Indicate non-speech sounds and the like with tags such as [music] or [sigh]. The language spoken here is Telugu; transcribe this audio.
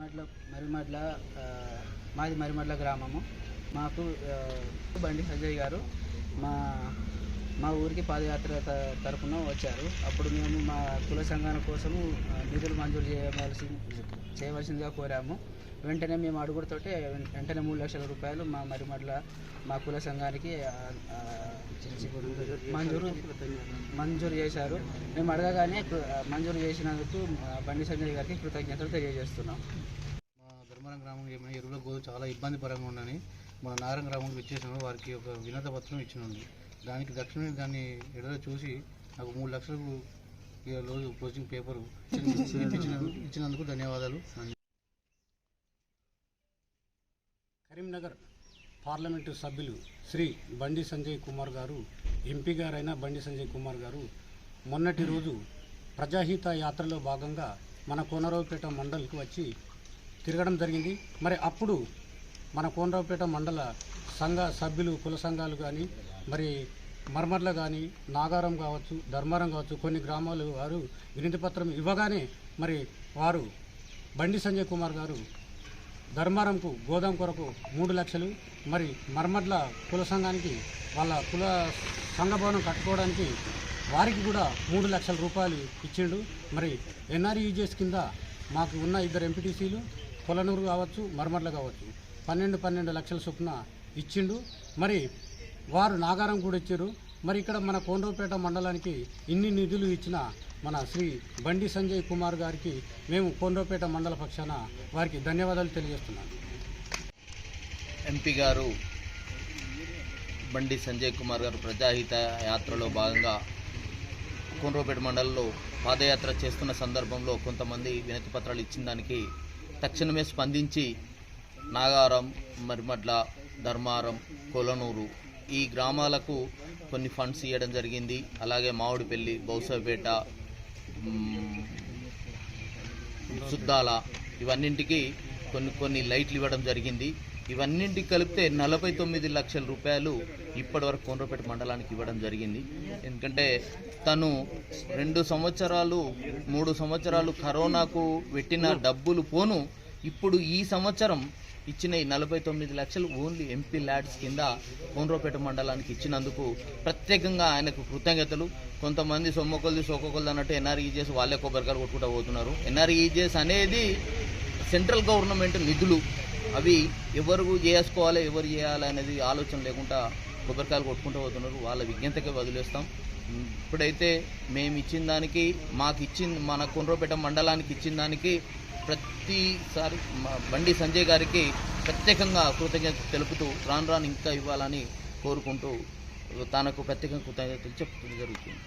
మరిమడ్ల మరిమడ్ల మాది మరిమడ్ల గ్రామము. మాకు బండి సంజయ్ గారు మా మా ఊరికి పాదయాత్ర తరపున వచ్చారు. అప్పుడు మేము మా కుల సంఘాల కోసము నిధులు మంజూరు చేయవలసి చేయవలసిందిగా కోరాము. వెంటనే మేము అడుగుడుతోటే వెంటనే మూడు లక్షల రూపాయలు మా మరిమడ్ల మా కుల సంఘానికి మంజూరు మంజూరు చేశారు. మేము అడగగానే మంజూరు చేసినందుకు బండి సంజయ్ గారికి కృతజ్ఞతలు తెలియజేస్తున్నాం. మా ధర్మవరం గ్రామం ఏమైనా ఎరువుల గోదు చాలా ఇబ్బందికరంగా ఉందని మా నారాయణ గ్రామంలో వచ్చేసిన వారికి ఒక వినత పత్రం ఇచ్చినండి దానికి దక్షిణ దాన్ని ఎడలో చూసి నాకు మూడు లక్షలకు ఈ రోజు కోచింగ్ [laughs] పేపర్ ఇచ్చినందుకు ధన్యవాదాలు. కరీంనగర్ పార్లమెంటు సభ్యులు శ్రీ బండి సంజయ్ కుమార్ గారు ఎంపీ గారైన బండి సంజయ్ కుమార్ గారు మొన్నటి రోజు ప్రజాహిత యాత్రలో భాగంగా మన కోనరావుపేట మండలికి వచ్చి తిరగడం జరిగింది. మరి అప్పుడు మన కోనరావుపేట మండల సంఘ సభ్యులు కుల సంఘాలు కానీ మరి మర్మర్ల కానీ నాగారం కావచ్చు ధర్మారం కావచ్చు కొన్ని గ్రామాలు వారు వినతి పత్రం ఇవ్వగానే మరి వారు బండి సంజయ్ కుమార్ గారు ధర్మారంకు గోదాం కొరకు మూడు లక్షలు మరి మర్మడ్ల కుల సంఘానికి వాళ్ళ కుల సంఘ భవనం కట్టుకోవడానికి వారికి కూడా మూడు లక్షల రూపాయలు ఇచ్చిండు. మరి ఎన్ఆర్యూజెస్ కింద మాకు ఉన్న ఇద్దరు ఎంపీటీసీలు కొలనూరు కావచ్చు మర్మడ్ల కావచ్చు పన్నెండు పన్నెండు లక్షల చొప్పున ఇచ్చిండు. మరి వారు నాగారం కూడా ఇచ్చారు. మరి ఇక్కడ మన కోనరావుపేట మండలానికి ఇన్ని నిధులు ఇచ్చిన మన శ్రీ బండి సంజయ్ కుమార్ గారికి మేము కోనరావుపేట మండల పక్షాన వారికి ధన్యవాదాలు తెలియజేస్తున్నాను. ఎంపీ గారు బండి సంజయ్ కుమార్ గారు ప్రజాహిత యాత్రలో భాగంగా కొండ్రోపేట మండలంలో పాదయాత్ర చేస్తున్న సందర్భంలో కొంతమంది వినతి పత్రాలు ఇచ్చిన దానికి తక్షణమే స్పందించి నాగారం మరిమడ్ల ధర్మారం కొలనూరు ఈ గ్రామాలకు కొన్ని ఫండ్స్ ఇవ్వడం జరిగింది. అలాగే మామిడిపల్లి బౌసపేట శుద్ధాల ఇవన్నింటికి కొన్ని కొన్ని లైట్లు ఇవ్వడం జరిగింది. ఇవన్నింటికి కలిపితే నలభై తొమ్మిది లక్షల రూపాయలు ఇప్పటివరకు కొండ్రపేట మండలానికి ఇవ్వడం జరిగింది. ఎందుకంటే తను రెండు సంవత్సరాలు మూడు సంవత్సరాలు కరోనాకు పెట్టిన డబ్బులు పోను ఇప్పుడు ఈ సంవత్సరం ఇచ్చిన ఈ నలభై తొమ్మిది లక్షలు ఓన్లీ ఎంపీ ల్యాడ్స్ కింద కోనరావుపేట మండలానికి ఇచ్చినందుకు ప్రత్యేకంగా ఆయనకు కృతజ్ఞతలు. కొంతమంది సొమ్మకొల్ది సోకొకొల్ది అన్నట్టు ఎన్ఆర్ఈజెస్ వాళ్ళే కొబ్బరికాయలు కొట్టుకుంటూ పోతున్నారు. ఎన్ఆర్ఈజెస్ అనేది సెంట్రల్ గవర్నమెంట్ నిధులు. అవి ఎవరు చేసుకోవాలి ఎవరు చేయాలి అనేది ఆలోచన లేకుండా కొబ్బరికాయలు కొట్టుకుంటూ పోతున్నారు. వాళ్ళ విజ్ఞతకే వదిలేస్తాం. ఇప్పుడైతే మేము ఇచ్చిన దానికి మాకు ఇచ్చిన మన కుండ్రపేట మండలానికి ఇచ్చిన దానికి ప్రతిసారి బండి సంజయ్ గారికి ప్రత్యేకంగా కృతజ్ఞత తెలుపుతూ రాను రాను ఇంకా ఇవ్వాలని కోరుకుంటూ తనకు ప్రత్యేకంగా కృతజ్ఞతలు చెప్తుంది జరుగుతుంది.